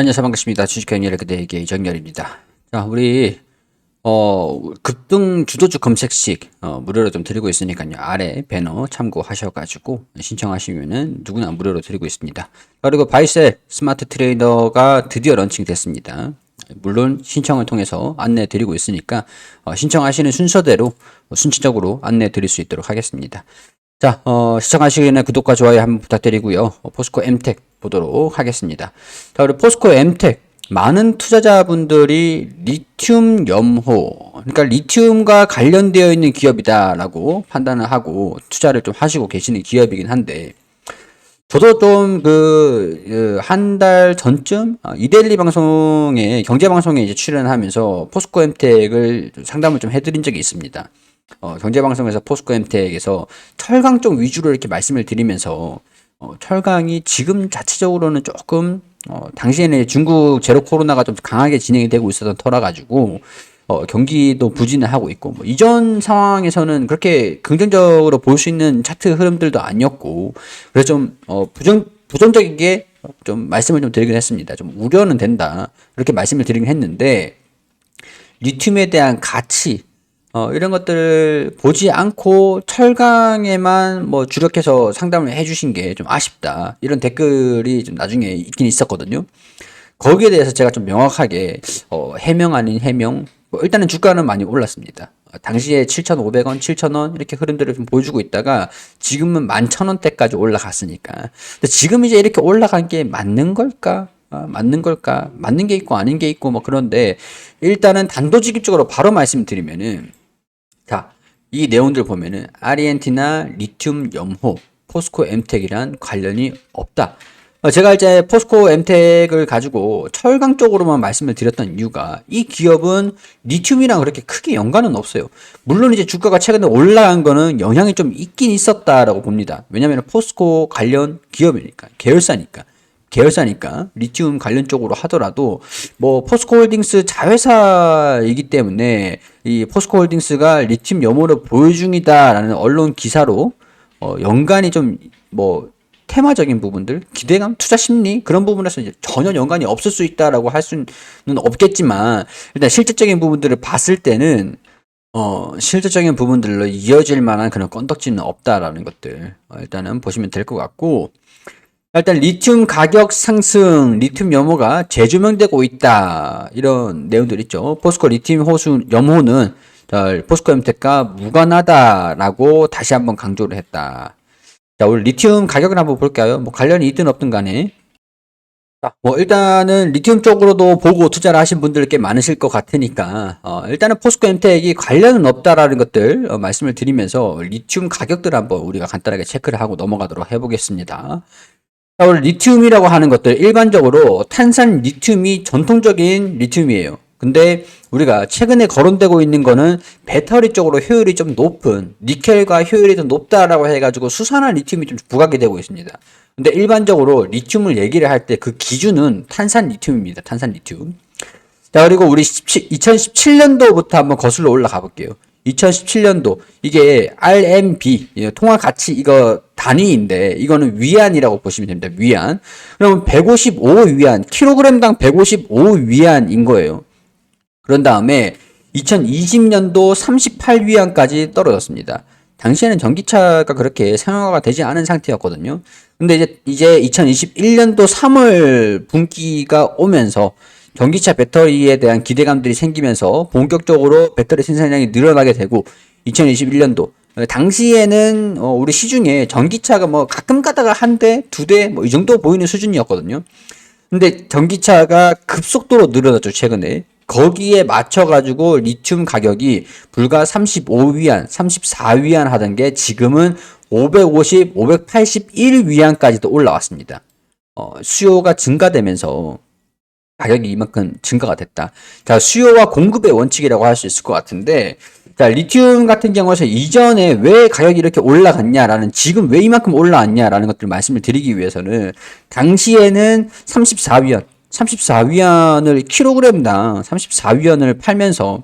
안녕하세요 반갑습니다. 주식회원 그대에게 이정열입니다. 자 우리 어 급등 주도주 검색식 어, 무료로 좀 드리고 있으니까요 아래 배너 참고하셔가지고 신청하시면은 누구나 무료로 드리고 있습니다. 그리고 바이셀 스마트 트레이더가 드디어 런칭 됐습니다. 물론 신청을 통해서 안내 드리고 있으니까 어, 신청하시는 순서대로 순차적으로 안내 드릴 수 있도록 하겠습니다. 자, 어, 시청하시기 전에 구독과 좋아요 한번 부탁드리고요. 어, 포스코 엠텍 보도록 하겠습니다. 자, 우리 포스코 엠텍 많은 투자자분들이 리튬 염호, 그러니까 리튬과 관련되어 있는 기업이다라고 판단을 하고 투자를 좀 하시고 계시는 기업이긴 한데, 저도 좀 그 한 달 전쯤 어, 이데일리 방송에 경제 방송에 이제 출연하면서 포스코 엠텍을 상담을 좀 해드린 적이 있습니다. 어, 경제 방송에서 포스코 엠텍에서 철강 쪽 위주로 이렇게 말씀을 드리면서 어, 철강이 지금 자체적으로는 조금 어, 당시에는 중국 제로 코로나가 좀 강하게 진행이 되고 있었던 터라 가지고 어, 경기도 부진을 하고 있고 뭐 이전 상황에서는 그렇게 긍정적으로 볼 수 있는 차트 흐름들도 아니었고 그래서 좀 어, 부정 부정적이게 좀 말씀을 좀 드리긴 했습니다. 좀 우려는 된다 이렇게 말씀을 드리긴 했는데 리튬에 대한 가치 어, 이런 것들을 보지 않고 철강에만 뭐 주력해서 상담을 해주신 게 좀 아쉽다. 이런 댓글이 좀 나중에 있긴 있었거든요. 거기에 대해서 제가 좀 명확하게 어, 해명 아닌 해명. 뭐 일단은 주가는 많이 올랐습니다. 어, 당시에 7,500원, 7,000원 이렇게 흐름들을 좀 보여주고 있다가 지금은 11,000원대까지 올라갔으니까. 근데 지금 이제 이렇게 올라간 게 맞는 걸까? 아, 맞는 걸까? 맞는 게 있고 아닌 게 있고 뭐 그런데 일단은 단도직입적으로 바로 말씀드리면은 자, 이 내용들 보면은 아르헨티나 리튬 염호 포스코 엠텍이란 관련이 없다. 어, 제가 이제 포스코 엠텍을 가지고 철강 쪽으로만 말씀을 드렸던 이유가 이 기업은 리튬이랑 그렇게 크게 연관은 없어요. 물론 이제 주가가 최근에 올라간 거는 영향이 좀 있긴 있었다라고 봅니다. 왜냐하면 포스코 관련 기업이니까 계열사니까. 계열사니까 리튬 관련 쪽으로 하더라도 뭐 포스코홀딩스 자회사이기 때문에 이 포스코홀딩스가 리튬 염호를 보유 중이다라는 언론 기사로 어 연관이 좀 뭐 테마적인 부분들, 기대감, 투자 심리 그런 부분에서 이제 전혀 연관이 없을 수 있다라고 할 수는 없겠지만 일단 실질적인 부분들을 봤을 때는 어 실질적인 부분들로 이어질 만한 그런 건덕지는 없다라는 것들 어, 일단은 보시면 될 것 같고 일단 리튬 가격 상승, 리튬 염호가 재조명되고 있다. 이런 내용들 있죠. 포스코 리튬 호수 염호는 포스코 엠텍과 무관하다라고 다시 한번 강조를 했다. 자, 우리 리튬 가격을 한번 볼까요? 뭐 관련이 있든 없든 간에. 자, 뭐 일단은 리튬 쪽으로도 보고 투자를 하신 분들 꽤 많으실 것 같으니까 어, 일단은 포스코 엠텍이 관련은 없다라는 것들 어, 말씀을 드리면서 리튬 가격들 한번 우리가 간단하게 체크를 하고 넘어가도록 해보겠습니다. 자, 오늘 리튬이라고 하는 것들 일반적으로 탄산 리튬이 전통적인 리튬이에요. 근데 우리가 최근에 거론되고 있는 거는 배터리 쪽으로 효율이 좀 높은 니켈과 효율이 더 높다라고 해가지고 수산화 리튬이 좀 부각이 되고 있습니다. 근데 일반적으로 리튬을 얘기를 할 때 그 기준은 탄산 리튬입니다. 탄산 리튬. 자 그리고 우리 2017년도부터 한번 거슬러 올라가 볼게요. 2017년도 이게 RMB 통화 가치 이거 단위인데 이거는 위안이라고 보시면 됩니다. 위안. 그러면 155 위안, 킬로그램당 155 위안인 거예요. 그런 다음에 2020년도 38 위안까지 떨어졌습니다. 당시에는 전기차가 그렇게 상용화가 되지 않은 상태였거든요. 근데 이제 이제 2021년도 3월 분기가 오면서 전기차 배터리에 대한 기대감들이 생기면서 본격적으로 배터리 생산량이 늘어나게 되고 2021년도 당시에는 어 우리 시중에 전기차가 뭐 가끔 가다가 한 대, 두 대 뭐 이 정도 보이는 수준이었거든요. 근데 전기차가 급속도로 늘어났죠, 최근에. 거기에 맞춰가지고 리튬 가격이 불과 35위안, 34위안 하던 게 지금은 550, 581위안까지도 올라왔습니다. 어, 수요가 증가되면서 가격이 이만큼 증가가 됐다. 자, 수요와 공급의 원칙이라고 할 수 있을 것 같은데, 자, 리튬 같은 경우에서 이전에 왜 가격이 이렇게 올라갔냐라는, 지금 왜 이만큼 올라왔냐라는 것들을 말씀을 드리기 위해서는, 당시에는 34위안, 34위안을 킬로그램당 34위안을 팔면서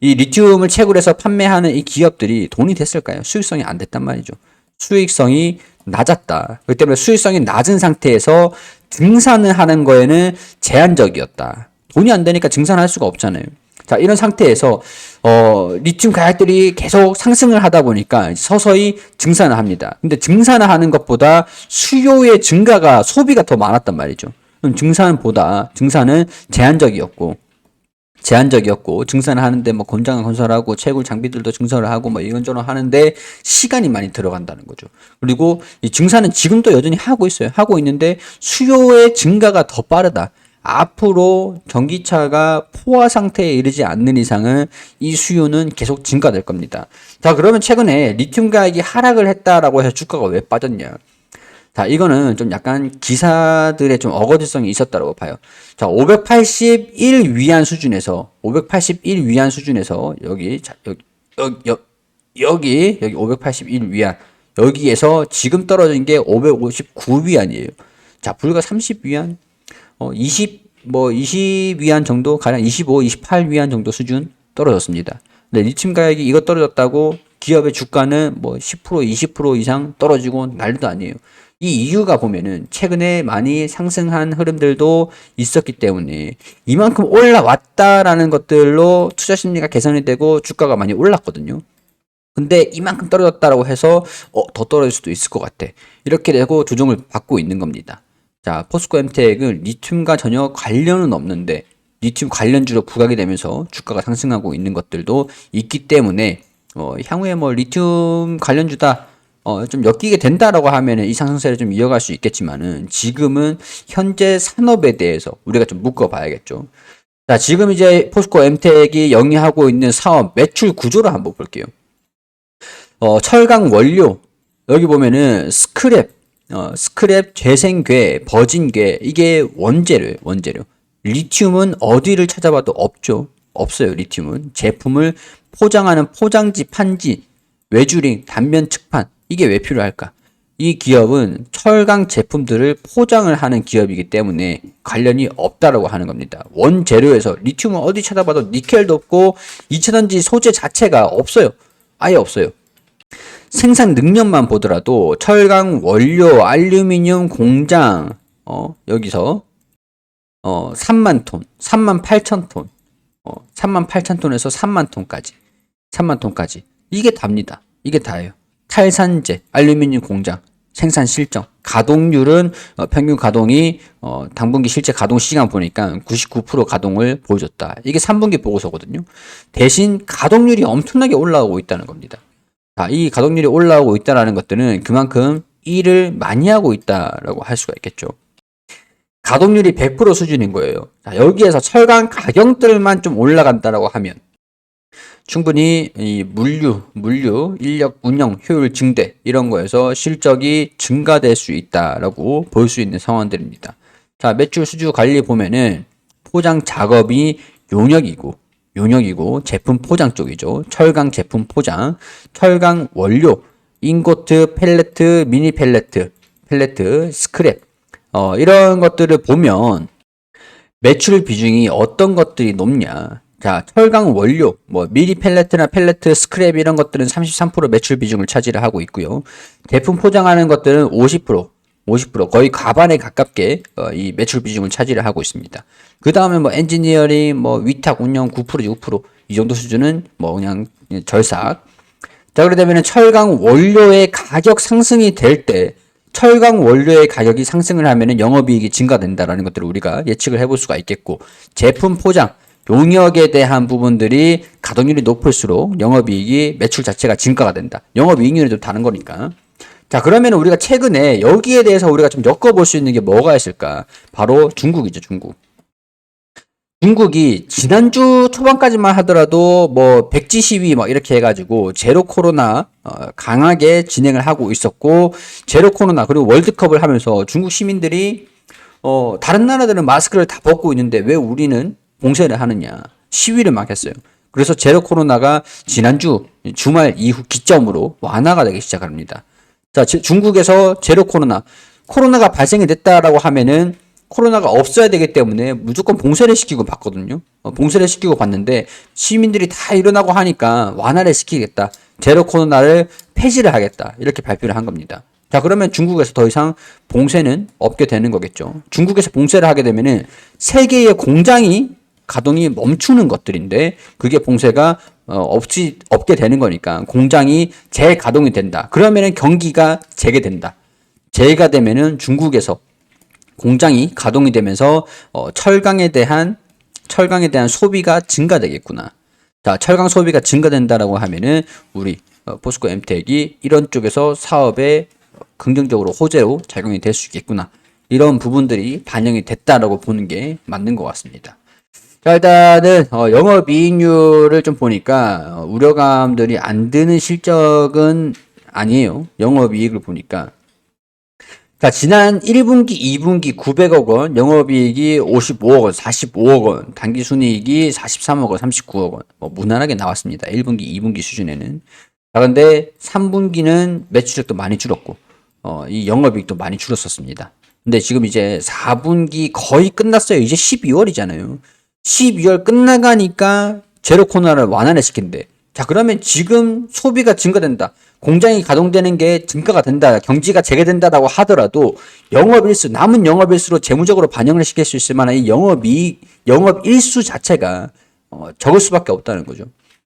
이 리튬을 채굴해서 판매하는 이 기업들이 돈이 됐을까요? 수익성이 안 됐단 말이죠. 수익성이 낮았다. 그 때문에 수익성이 낮은 상태에서 증산을 하는 거에는 제한적이었다. 돈이 안 되니까 증산할 수가 없잖아요. 자, 이런 상태에서 어, 리튬 가약들이 계속 상승을 하다 보니까 서서히 증산을 합니다. 근데 증산을 하는 것보다 수요의 증가가 소비가 더 많았단 말이죠. 증산보다 증산은 제한적이었고 제한적이었고 증산을 하는데 뭐 건장을 건설하고 채굴 장비들도 증설을 하고 뭐 이런저런 하는데 시간이 많이 들어간다는 거죠. 그리고 이 증산은 지금도 여전히 하고 있어요. 하고 있는데 수요의 증가가 더 빠르다. 앞으로 전기차가 포화 상태에 이르지 않는 이상은 이 수요는 계속 증가될 겁니다. 자, 그러면 최근에 리튬 가격이 하락을 했다라고 해서 주가가 왜 빠졌냐? 자, 이거는 좀 약간 기사들의 좀 어거지성이 있었다고 봐요. 자, 581 위안 수준에서 581 위안 수준에서 여기 자, 여기 여기 여기 여기 581 위안 여기에서 지금 떨어진 게 559 위안이에요. 자, 불과 30 위안 어, 20, 뭐, 20 위안 정도, 가량 25, 28 위안 정도 수준 떨어졌습니다. 근데 리튬 가격이 이거 떨어졌다고 기업의 주가는 뭐 10%, 20% 이상 떨어지고 난리도 아니에요. 이 이유가 보면은 최근에 많이 상승한 흐름들도 있었기 때문에 이만큼 올라왔다라는 것들로 투자 심리가 개선이 되고 주가가 많이 올랐거든요. 근데 이만큼 떨어졌다라고 해서 어, 더 떨어질 수도 있을 것 같아. 이렇게 되고 조정을 받고 있는 겁니다. 자, 포스코 엠텍은 리튬과 전혀 관련은 없는데 리튬 관련주로 부각이 되면서 주가가 상승하고 있는 것들도 있기 때문에 어, 향후에 뭐 리튬 관련주다 어, 좀 엮이게 된다라고 하면은 이 상승세를 좀 이어갈 수 있겠지만은 지금은 현재 산업에 대해서 우리가 좀 묶어봐야겠죠. 자, 지금 이제 포스코 엠텍이 영위하고 있는 사업 매출 구조를 한번 볼게요. 어, 철강 원료 여기 보면은 스크랩 어, 스크랩, 재생괴, 버진괴 이게 원재료예요. 원재료. 리튬은 어디를 찾아봐도 없죠. 없어요. 리튬은 제품을 포장하는 포장지, 판지, 외주링, 단면 측판 이게 왜 필요할까? 이 기업은 철강 제품들을 포장을 하는 기업이기 때문에 관련이 없다라고 하는 겁니다. 원재료에서 리튬은 어디 찾아봐도 니켈도 없고 이차전지 소재 자체가 없어요. 아예 없어요. 생산 능력만 보더라도 철강 원료, 알루미늄 공장 어, 여기서 어, 3만 톤, 3만 8천 톤, 어, 3만 8천 톤에서 3만 톤까지, 3만 톤까지 이게 답니다. 이게 다예요. 탈산재, 알루미늄 공장 생산 실적, 가동률은 어, 평균 가동이 어, 당분기 실제 가동 시간 보니까 99% 가동을 보여줬다. 이게 3분기 보고서거든요. 대신 가동률이 엄청나게 올라오고 있다는 겁니다. 자, 이 가동률이 올라오고 있다는 것들은 그만큼 일을 많이 하고 있다라고 할 수가 있겠죠. 가동률이 100% 수준인 거예요. 자, 여기에서 철강 가격들만 좀 올라간다라고 하면 충분히 이 물류, 물류, 인력 운영 효율 증대 이런 거에서 실적이 증가될 수 있다라고 볼 수 있는 상황들입니다. 자, 매출 수주 관리 보면은 포장 작업이 용역이고 용역이고 제품 포장 쪽이죠. 철강 제품 포장, 철강 원료, 인고트, 펠레트, 미니 펠레트, 펠레트, 스크랩 어, 이런 것들을 보면 매출 비중이 어떤 것들이 높냐? 자, 철강 원료, 뭐 미니 펠레트나 펠레트, 스크랩 이런 것들은 33% 매출 비중을 차지를 하고 있고요. 제품 포장하는 것들은 50%, 50% 거의 과반에 가깝게 어, 이 매출 비중을 차지를 하고 있습니다. 그 다음에 뭐 엔지니어링, 뭐 위탁 운영 9%, 6%이 정도 수준은 뭐 그냥 절삭. 자, 그러다 보면 철강 원료의 가격 상승이 될 때 철강 원료의 가격이 상승을 하면은 영업이익이 증가된다라는 것들을 우리가 예측을 해볼 수가 있겠고 제품 포장 용역에 대한 부분들이 가동률이 높을수록 영업이익이 매출 자체가 증가가 된다. 영업이익률이 좀 다른 거니까. 자, 그러면 우리가 최근에 여기에 대해서 우리가 좀 엮어볼 수 있는 게 뭐가 있을까? 바로 중국이죠, 중국. 중국이 지난주 초반까지만 하더라도 뭐 백지 시위 막 이렇게 해가지고 제로 코로나 어, 강하게 진행을 하고 있었고 제로 코로나 그리고 월드컵을 하면서 중국 시민들이 어, 다른 나라들은 마스크를 다 벗고 있는데 왜 우리는 봉쇄를 하느냐 시위를 막 했어요. 그래서 제로 코로나가 지난주 주말 이후 기점으로 완화가 되기 시작합니다. 자, 중국에서 제로 코로나 코로나가 발생이 됐다라고 하면은 코로나가 없어야 되기 때문에 무조건 봉쇄를 시키고 봤거든요. 어, 봉쇄를 시키고 봤는데 시민들이 다 일어나고 하니까 완화를 시키겠다. 제로 코로나를 폐지를 하겠다. 이렇게 발표를 한 겁니다. 자, 그러면 중국에서 더 이상 봉쇄는 없게 되는 거겠죠. 중국에서 봉쇄를 하게 되면은 세 개의 공장이 가동이 멈추는 것들인데 그게 봉쇄가 어, 없지 없게 되는 거니까 공장이 재가동이 된다. 그러면은 경기가 재개된다. 재가 되면은 중국에서 공장이 가동이 되면서 어, 철강에 대한 철강에 대한 소비가 증가되겠구나. 자, 철강 소비가 증가된다라고 하면은 우리 어, 포스코 엠텍이 이런 쪽에서 사업에 긍정적으로 호재로 작용이 될 수 있겠구나. 이런 부분들이 반영이 됐다라고 보는 게 맞는 것 같습니다. 자, 일단은 어, 영업이익률을 좀 보니까 어, 우려감들이 안 드는 실적은 아니에요. 영업이익을 보니까 자, 지난 1분기, 2분기 900억 원, 영업이익이 55억 원, 45억 원, 단기순이익이 43억 원, 39억 원, 뭐 무난하게 나왔습니다. 1분기, 2분기 수준에는. 자, 근데 3분기는 매출액도 많이 줄었고, 어, 이 영업이익도 많이 줄었었습니다. 근데 지금 이제 4분기 거의 끝났어요. 이제 12월이잖아요. 12월 끝나가니까 제로 코너를 완화를 시킨대. 자, 그러면 지금 소비가 증가된다. 공장이 가동되는 게 증가가 된다. 경기가 재개된다라고 하더라도 영업 일수, 남은 영업 일수로 재무적으로 반영을 시킬 수 있을 만한 이 영업이, 영업 일수 자체가 어, 적을 수밖에 없다는 거죠.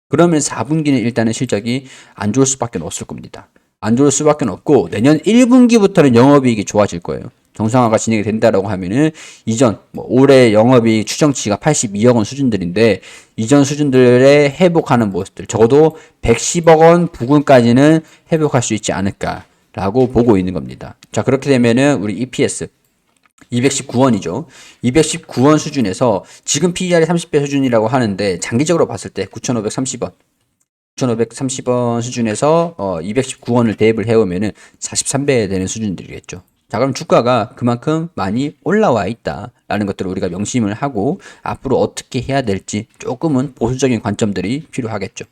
그러면 4분기는 일단은 실적이 안 좋을 수밖에 없을 겁니다. 안 좋을 수밖에 없고 내년 1분기부터는 영업이익이 좋아질 거예요. 정상화가 진행이 된다라고 하면은 이전 뭐 올해 영업이익 추정치가 82억 원 수준들인데 이전 수준들에 회복하는 모습들 적어도 110억 원 부근까지는 회복할 수 있지 않을까라고 보고 있는 겁니다. 자 그렇게 되면은 우리 EPS 219원이죠. 219원 수준에서 지금 PER이 30배 수준이라고 하는데 장기적으로 봤을 때 9,530원 9,530원 수준에서 어 219원을 대입을 해오면은 43배 되는 수준들이겠죠. 자, 그럼 주가가 그만큼 많이 올라와 있다라는 것들을 우리가 명심을 하고 앞으로 어떻게 해야 될지 조금은 보수적인 관점들이 필요하겠죠.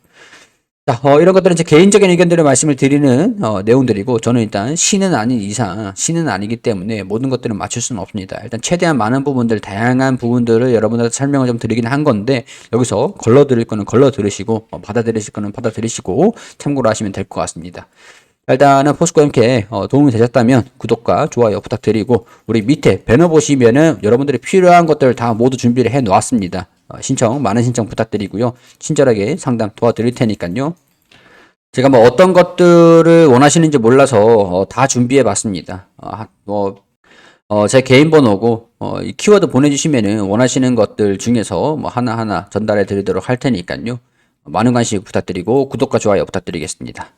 자, 어, 이런 것들은 제 개인적인 의견들을 말씀을 드리는 어, 내용들이고 저는 일단 신은 아닌 이상 신은 아니기 때문에 모든 것들을 맞출 수는 없습니다. 일단 최대한 많은 부분들, 다양한 부분들을 여러분들한테 설명을 좀 드리긴 한 건데 여기서 걸러 드릴 거는 걸러 들으시고 어, 받아들이실 거는 받아들이시고 참고로 하시면 될 것 같습니다. 일단은 포스코 MK 어, 도움이 되셨다면 구독과 좋아요 부탁드리고 우리 밑에 배너 보시면은 여러분들이 필요한 것들 다 모두 준비를 해 놓았습니다. 어, 신청 많은 신청 부탁드리고요. 친절하게 상담 도와드릴 테니까요. 제가 뭐 어떤 것들을 원하시는지 몰라서 어, 다 준비해 봤습니다. 어, 하- 뭐, 어, 제 개인 번호고 어, 이 키워드 보내주시면은 원하시는 것들 중에서 뭐 하나하나 전달해 드리도록 할 테니까요. 많은 관심 부탁드리고 구독과 좋아요 부탁드리겠습니다.